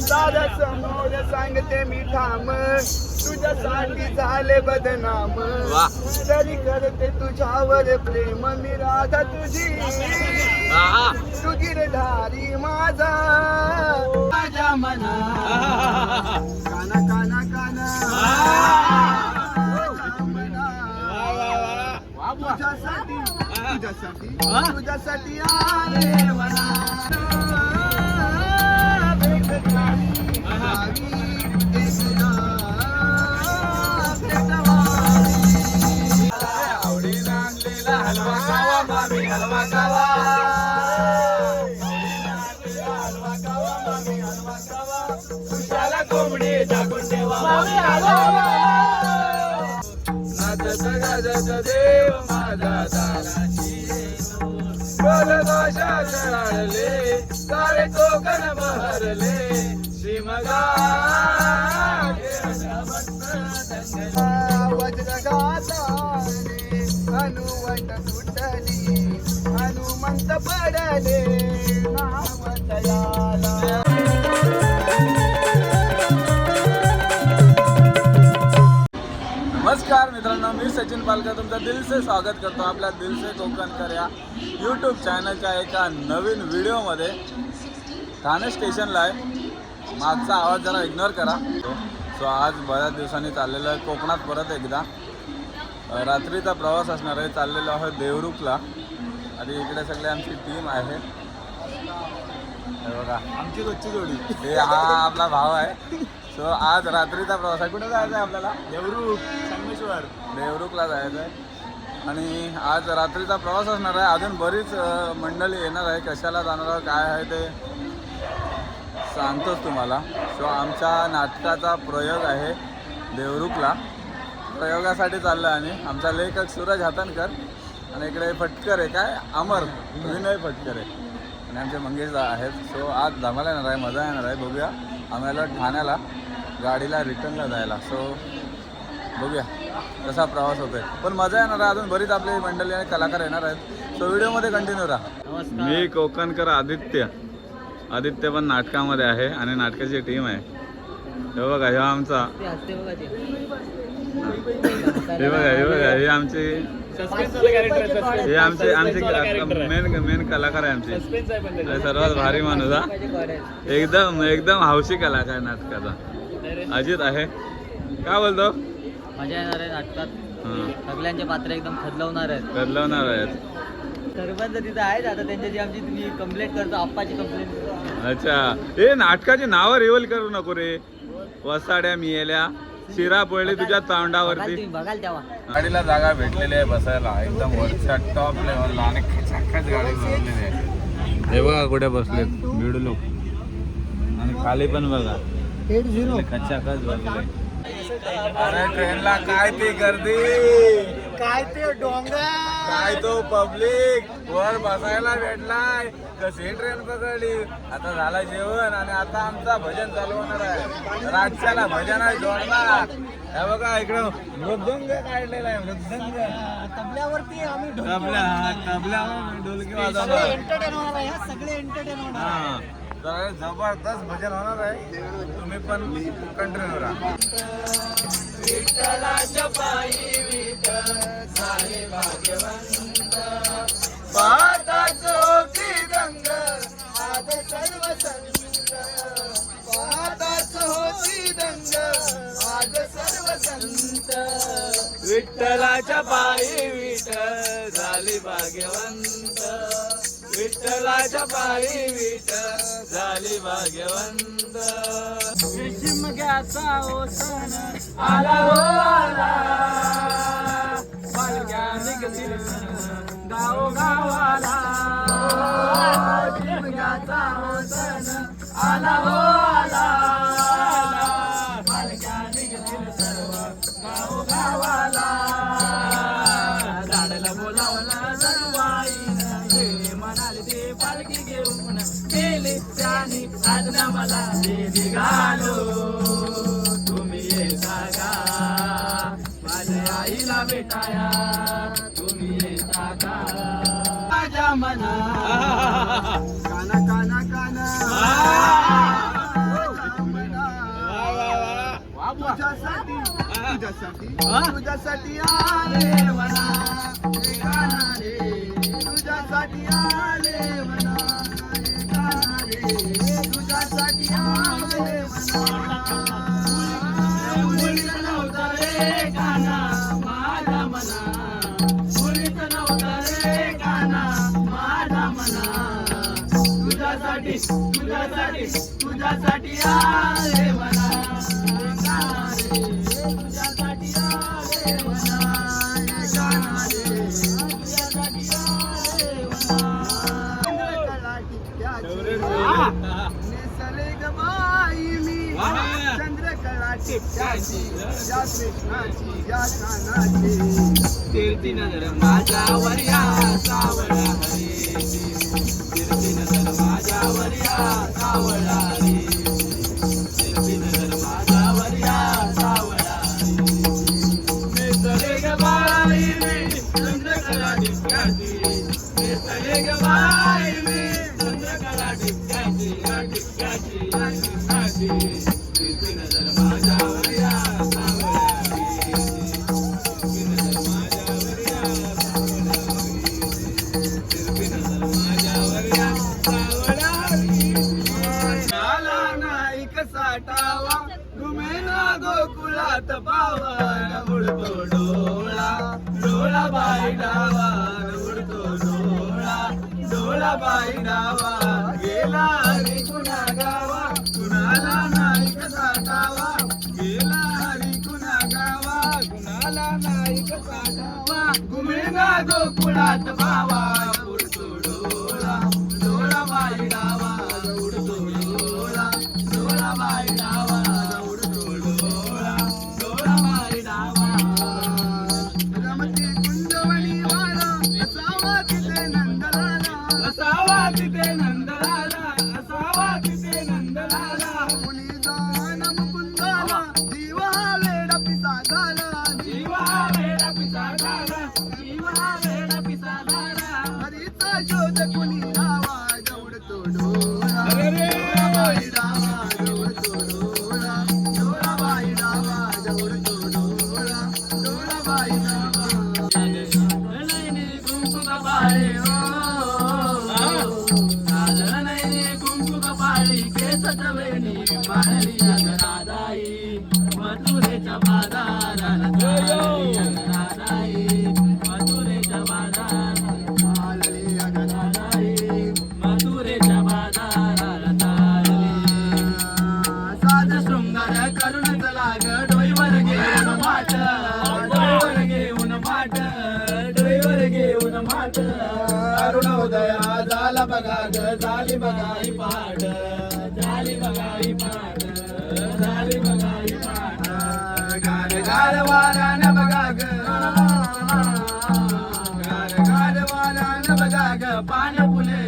साऱ्या समोर सांगते मी ठाम. तुझ्यासाठी झाले बदनाम. तरी करते तुझ्यावर प्रेम. मी राधा तुझी. आहा. तू गिरधारी माझा. माझ्या मना काना काना काना. तुझ्यासाठी तुझ्यासाठी तुझ्यासाठी आले मला नाचत गाजत देव माझा दाराची बोल चढाळले सारे कोकण बहरले श्रीमगा वज्रगाताने हनुवंत सुटली हनुमंत पडले नामतयाला. नमस्कार मित्रांनो मी सचिन पालकर तुमचं दिलसे स्वागत करतो आपल्या दिलसे कोकणकर या यूट्यूब चॅनलच्या एका नवीन व्हिडिओमध्ये. ठाणे स्टेशनला आहे. मागचा आवाज जरा इग्नोर करा. सो आज बऱ्याच दिवसांनी चाललेलं आहे कोकणात परत एकदा. रात्रीचा प्रवास असणार आहे. चाललेलो आहे देवरुखला. आणि इकडे सगळे आमची टीम आहे. बघा. आमची रोजची जोडी. हे हा आपला भाव आहे. सो आज रात्रीचा प्रवास आहे. कुठे जायचं आहे आपल्याला? देवरू संगमेश्वर देवरुखला जायचं आहे आणि आज रात्रीचा प्रवास असणार आहे. अजून बरीच मंडळी येणार आहे. कशाला जाणार आहे काय आहे ते सांगतोच तुम्हाला. सो आमच्या नाटकाचा प्रयोग आहे देवरुखला प्रयोगासाठी चाललं आहे आणि आमचा लेखक सूरज हातनकर आणि इकडे फटकर आहे काय? अमर विनय फटकर. आहे आणि आमचे मंगेश आहेत. सो आज धमाला येणार आहे मजा येणार आहे. बघूया. आम्हाला ठाण्याला गाडीला रिटर्नला जायला. सो बघूया कसा प्रवास होतोय. पण मजा येणार आहे. अजून बरीच आपली मंडळी आणि कलाकार येणार आहेत. सो व्हिडिओमध्ये कंटिन्यू राहा. मी कोकणकर आदित्य. आदित्य पण नाटकामध्ये आहे आणि नाटकाची टीम आहे. हे बघा हे आमचा. हे बघा हे बघा हे आमचे हे आमचे आमचे मेन मेन कलाकार आहे आमचे. हे सर्वात भारी माणूस हा. एकदम एकदम हौशी कलाकार नाटकाचा. अजित आहे. काय बोलतो? मजा येणार आहे नाटकात. हां. सगळ्यांचे पात्र एकदम खदलवणार आहेत. बदलवणार आहेत. सरपंच तिथं आहेत आता त्यांच्याची आमची तुम्ही कंप्लेंट करतो आप्पाची कंप्लेंट अच्छा. ए नाटकाची नावं रिव्हल करू नको रे. वसाड्या मिळेल्या शिरा पडली तुझ्या तोंडावरती. तुम्ही बघाल तेव्हा. गाडीला जागा भेटलेली आहे बसायला. एकदम वरच्या टॉप लेवलला आणि खचाखच गाडी भरलेली आहे. हे बघा कुठे बसलेत. बिडू लोक. आणि खाली पण बघा. खचाखच भरले अरे ट्रेनला काय ती गर्दी? काय ते डोंगर? काय तो पब्लिक? वर बसायला भेटलाय. कशी ट्रेन पकडली? आता झाला जेवण आणि आता आमचा भजन चालू होणार आहे. रातच्याला भजन आहे जोडणार. हे बघा इकडं मृदंग काढलेला आहे मृदंग. तबल्यावरती आम्ही तबला हा, तबल्यावर ढोलकी वाजवणार. एंटरटेन होणार आहे सगळे एंटरटेन होणार हा तर जबरदस्त भजन होणार आहे. तुम्ही पण कंटिन्यू राहा. विठ्ठलाच्या पायी विठ झाली भाग्यवंत. विठ्ठलाच्या पायी विठ्ठल झाली भाग्यवंत. शिमग्याचा हो सण. आला हो आला. पालख्या निघतील गाव गावाला शिमग्याचा हो सण. आला हो आला. ठिकाणी आज मला निघालो. तुम्ही ये जागा. माझ्या आईला भेटाया. तुम्ही ये जागा. माझ्या मना. काना काना काना. तुझ्यासाठी तुझ्यासाठी तुझ्यासाठी आले म्हणा तुझ्यासाठी आले. तुझ्यासाठी आले म्हणा. तुझ्यासाठी आले म्हणा. निसर्ग बाई मी चंद्रकला टिप्याची या कृष्णाची या कानाची i will love Allah. Sawati Denandala ग झाली बघाई पाठ झाली बघाई पाठ झाली बघाई पाठ. गाल गाल वाला न बघा ग गाल गाल न बघा ग पान फुले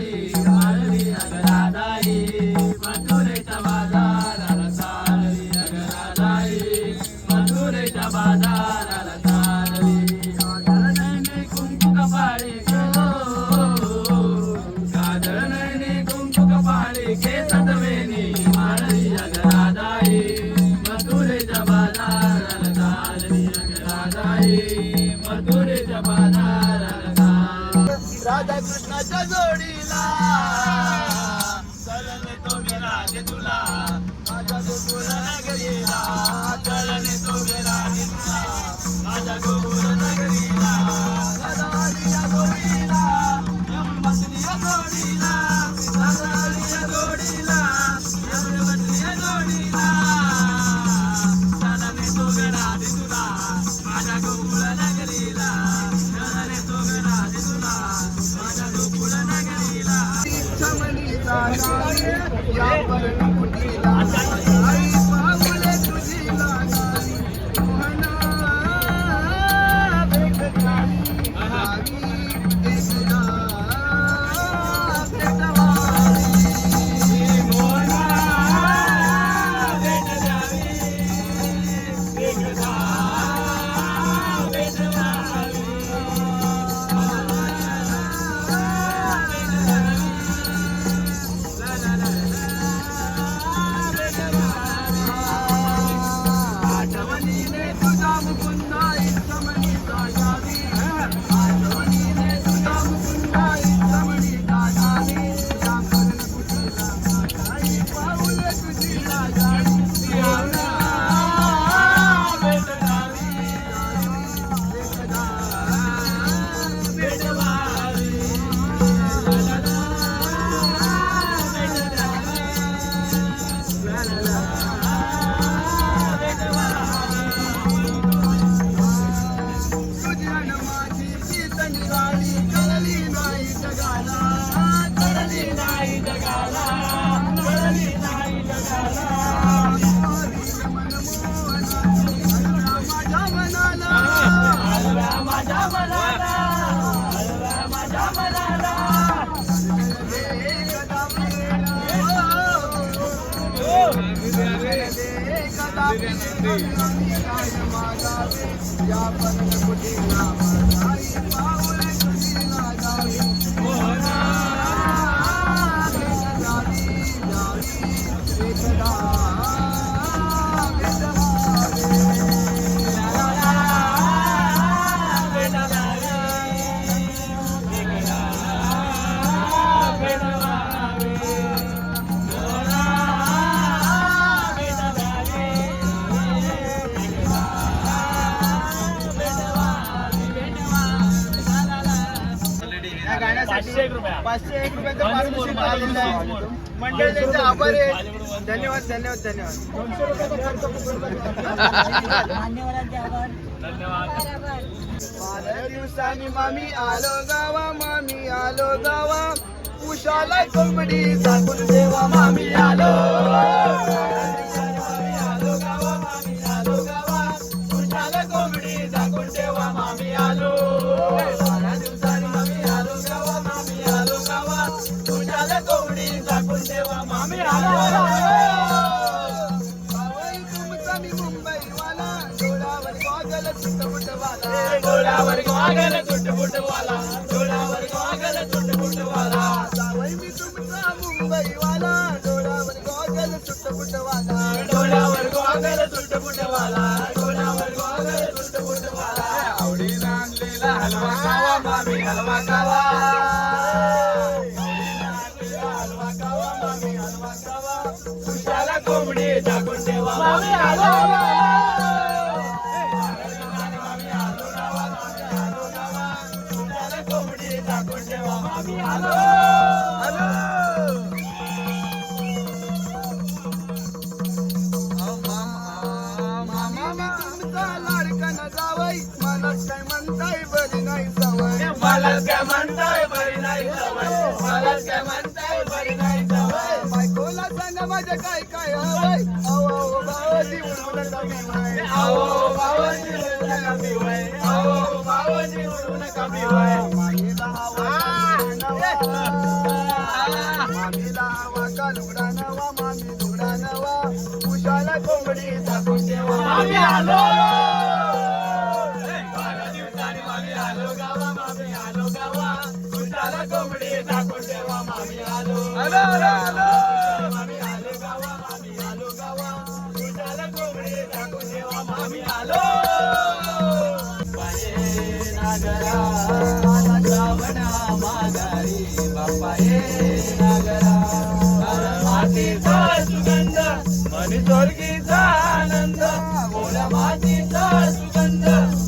राधा कृष्णाच्या जोडीला. मंडळ त्यांचे आभार आहे धन्यवाद धन्यवाद धन्यवाद. दोनशे बारा दिवसांनी मामी आलो गावा मामी आलो गावा. उशाला कोंबडी झाकून देवा मामी आलो. डोळ्यावर गॉगल सुटबुटवाला डोळ्यावर गॉगल सुटबुटवाला भावई मी तुमचा मुंबईवाला डोळ्यावर गॉगल सुटबुटवाला डोळ्यावर गॉगल सुटबुटवाला डोळ्यावर गॉगल सुटबुटवाला आवडीनं आणलेला हलवा खावा मामी हलवा खावा. हलवा खावा मामी हलवा खावा. तुझ्याला कोंबडी टाकून ठेवा मामी आलो माझ्या काय काय हवंय अहो बाबाजी म्हणून कमी वय अहो बाबाजी म्हणून कमी वय अहो भावाजी उडवून नका वय मामीला हवा मामीला हवा का लुगडा नवा मामी लुगडा नवा. उशाला कोंबडी टाकून ठेवा. मामी आलो! मामी आलो गावा मामी आलो गावा. उशाला कोंबडी टाकून ठेवा मामी आलो. आलो आलो मामी आलो गावा मामी आलो गावा. उशाला कोंबडी टाकून ठेवा मामी आलो. बाये नागरा. श्रावणा माघारी बाप्पा ये नागरा. मातीचा सुगंध मन स्वर्गीचा आनंद. मोल्या मातीचा सुगंध.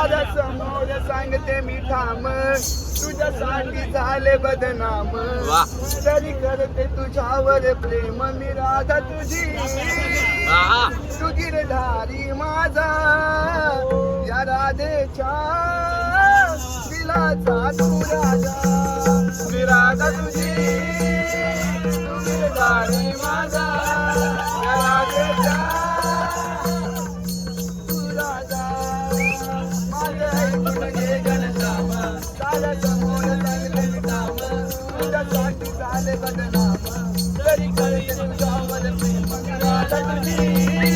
दादा समोर सांगते मी ठाम. तुझ्यासाठी झाले बदनाम. तरी करते तुझ्यावर प्रेम. मी राधा तुझी. तू गिरधारी माझा. या राधेच्या दिलाचा तू राजा. मी राधा तुझी. तू गिरधारी माझा. या राधेच्या बदनाम तरी कळते तुझ्यावर प्रेम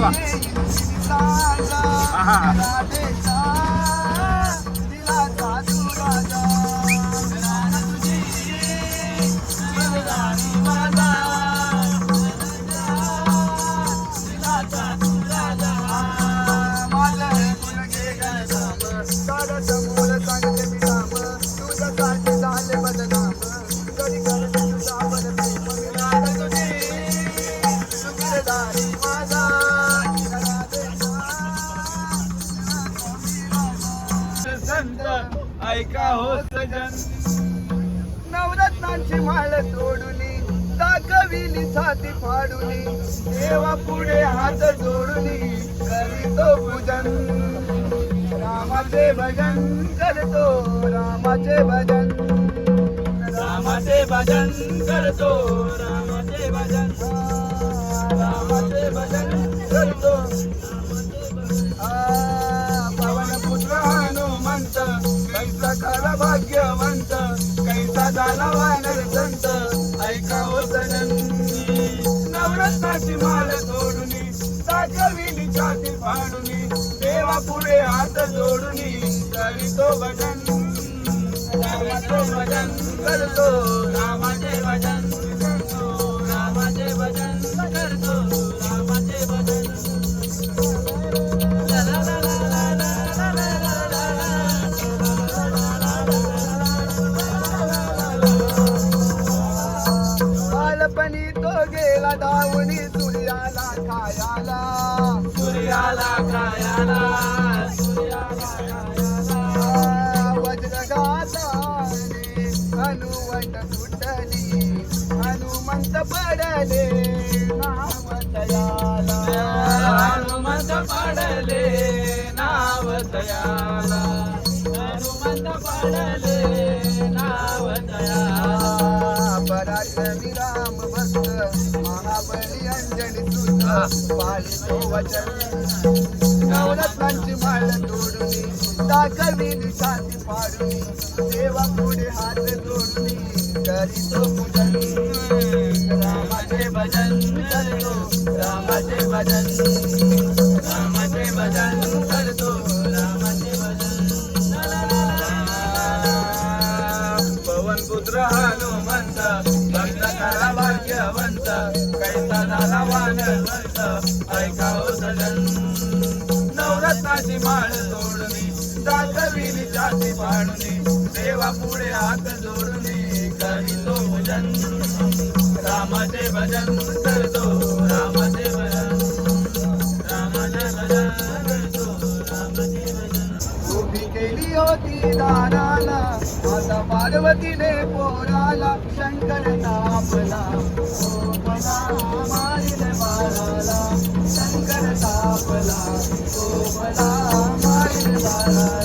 बाबू ऐका हो सजन? नवरत्नांची माळ तोडुनी दाखविली छाती फाडुनी देवा पुढे हात जोडुनी करीतो पूजन. रामाचे भजन करतो रामाचे भजन. रामाचे भजन करतो रामाचे भजन. रामाचे भजन भाग्यवंत कैसा झाला वानर संत? ऐकाव हो नवरत्नाची माल तोडुनी दाखविली छाती फाडून देवा पुढे हात जोडुनी करीतो भजन रामाचे भजन करतो नवरत्नांची माळ तोडुनी दाखविली शांती फाडुनी देवा पुढे हात जोडूनी करी तो पूजन रामाचे भजन करतो रामाचे भजन रामाचे भजन पुत्र हनुमंत भक्त करा भाग्यवंत कैसा झाला वानवंत ऐकाव सजन. नवरत्नाची माळ तोडणी दाखविली जाती पाडुनी देवा पुढे हात जोडणे करी तो भजन. रामाचे भजन पार्वतीने पोराला शंकर तापला गोपला मारिल बाळाला शंकर तापला मारिल बाळाला.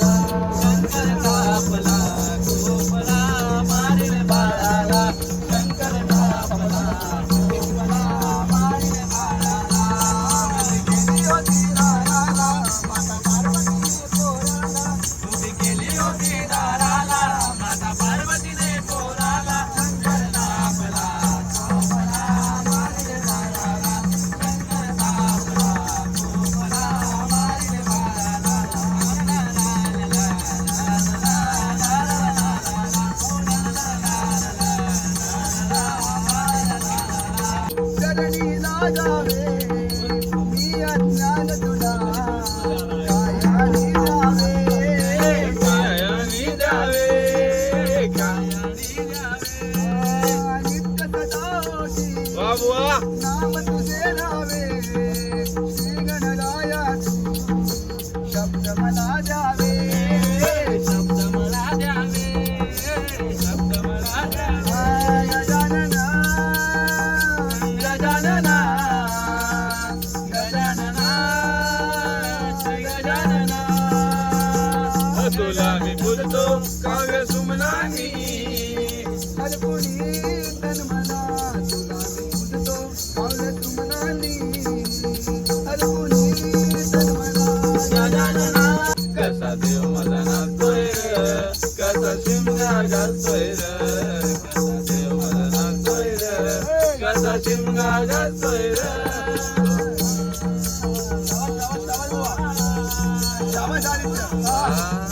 Ah. uh -huh.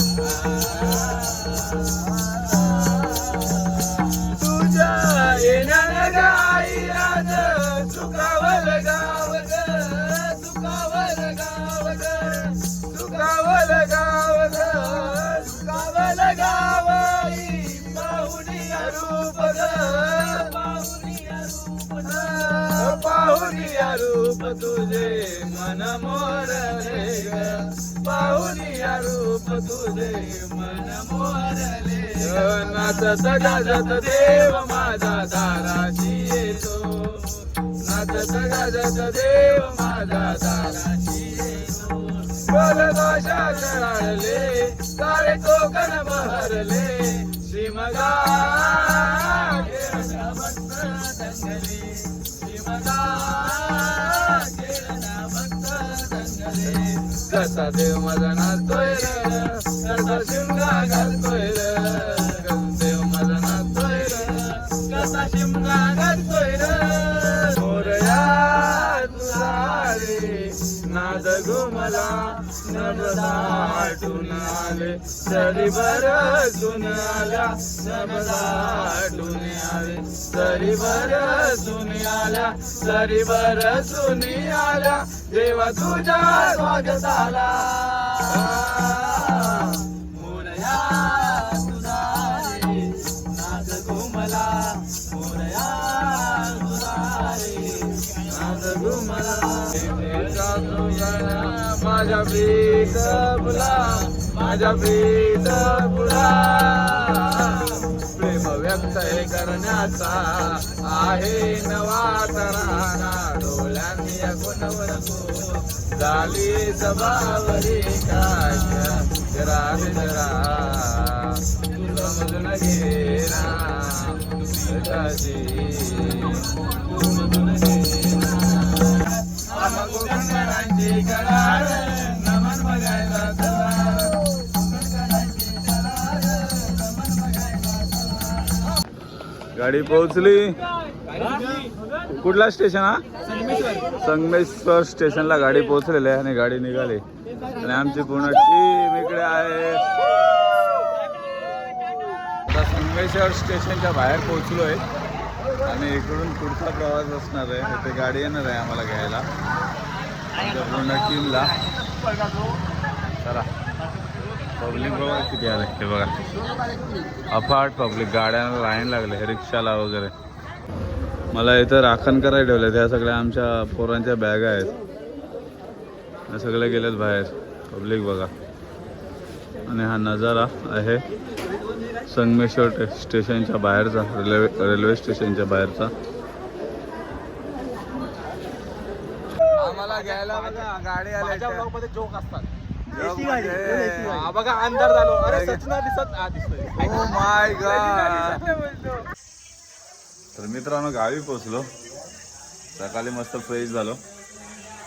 पाहुनिया रूप तुझे मन मोरले ग पाहुनिया रूप तुझे मन मोरले नाचत गाजत देव माझा दाराची येतो नाचत गाजत देव माझा दाराची येतो बोलभाषा कळाळले काळे कोकण बहरले. श्रीमगा केळना भक्त कसा देव माझा नाचतोय कसा शिमगा घालतोय. आले सरी बरसून आल्या नबदाटून आले सरी बरसून आल्या सरी बरसून आल्या देवा तुझ्या स्वागताला. मोरया तुझा रे नाद घुमला मोरया तुझा रे नाद घुमला माझ्या प्रीत माझ्या प्रीत फुला प्रेम व्यक्त करण्याचा आहे नवा तराना डोळ्यांनी या झाली सभावरी काय जरा जरा तू समजून घेरा कशी तू समजून घेना गाडी पोहोचली. कुठला स्टेशन हा? संगमेश्वर स्टेशनला गाडी पोहोचलेली आहे आणि गाडी निघाली. आणि आमची पूर्ण टीम इकडे आहे. आता संगमेश्वर स्टेशनच्या बाहेर पोहोचलोय. आणि इकडून पुढचा प्रवास असणार आहे. इथे गाडी येणार आहे आम्हाला घ्यायला. आमच्या पूर्ण टीमला चला. पब्लिक बघा किती आले हे बघा. अफाट पब्लिक गाड्यांना लाईन लागले रिक्षाला वगैरे. मला इथं राखण करायला ठेवले त्या सगळ्या आमच्या पोरांच्या बॅगा आहेत. हे सगळे गेलेत बाहेर पब्लिक बघा. आणि हा नजारा आहे संगमेश्वर स्टेशनच्या बाहेरचा रेल्वे रेल्वे स्टेशनच्या बाहेरचा. आम्हाला घ्यायला गाडी आली जोक असतात. बघा अंधार झालो. अरे सचिना दिसत. हा दिसतोय. ओ माय गॉड तर मित्रांनो गावी पोचलो सकाळी मस्त फ्रेश झालो.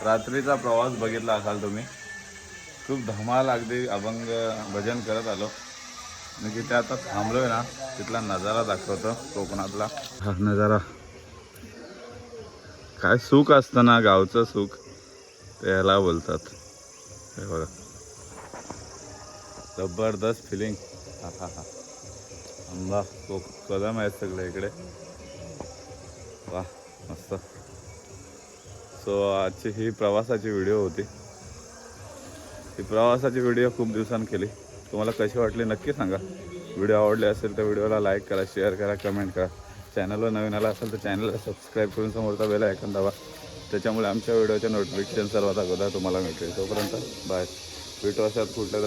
रात्रीचा प्रवास बघितला असाल तुम्ही. खूप धमाल अगदी अभंग भजन करत आलो. आणि तिथे आता थांबलोय ना तिथला नजारा दाखवतो कोकणातला. हा नजारा. काय सुख असतं ना गावचं सुख. ते ह्याला बोलतात. हे बघा. जबरदस्त फिलिंग हा हा हा आंबा कदम आहेत सगळे इकडे. वा मस्त. सो आजची ही प्रवासाची व्हिडिओ होती. ही प्रवासाची व्हिडिओ खूप दिवसांनी केली. तुम्हाला कशी वाटली नक्की सांगा. व्हिडिओ आवडले असेल तर व्हिडिओला लाईक करा शेअर करा कमेंट करा. चॅनलवर नवीन आला असेल तर चॅनलला सबस्क्राईब करून समोरचा बेल ऐकून दाबा. त्याच्यामुळे आमच्या व्हिडिओचे नोटिफिकेशन सर्वात अगोदर तुम्हाला मिळतील. तोपर्यंत बाय भेटू अशात कुठल्या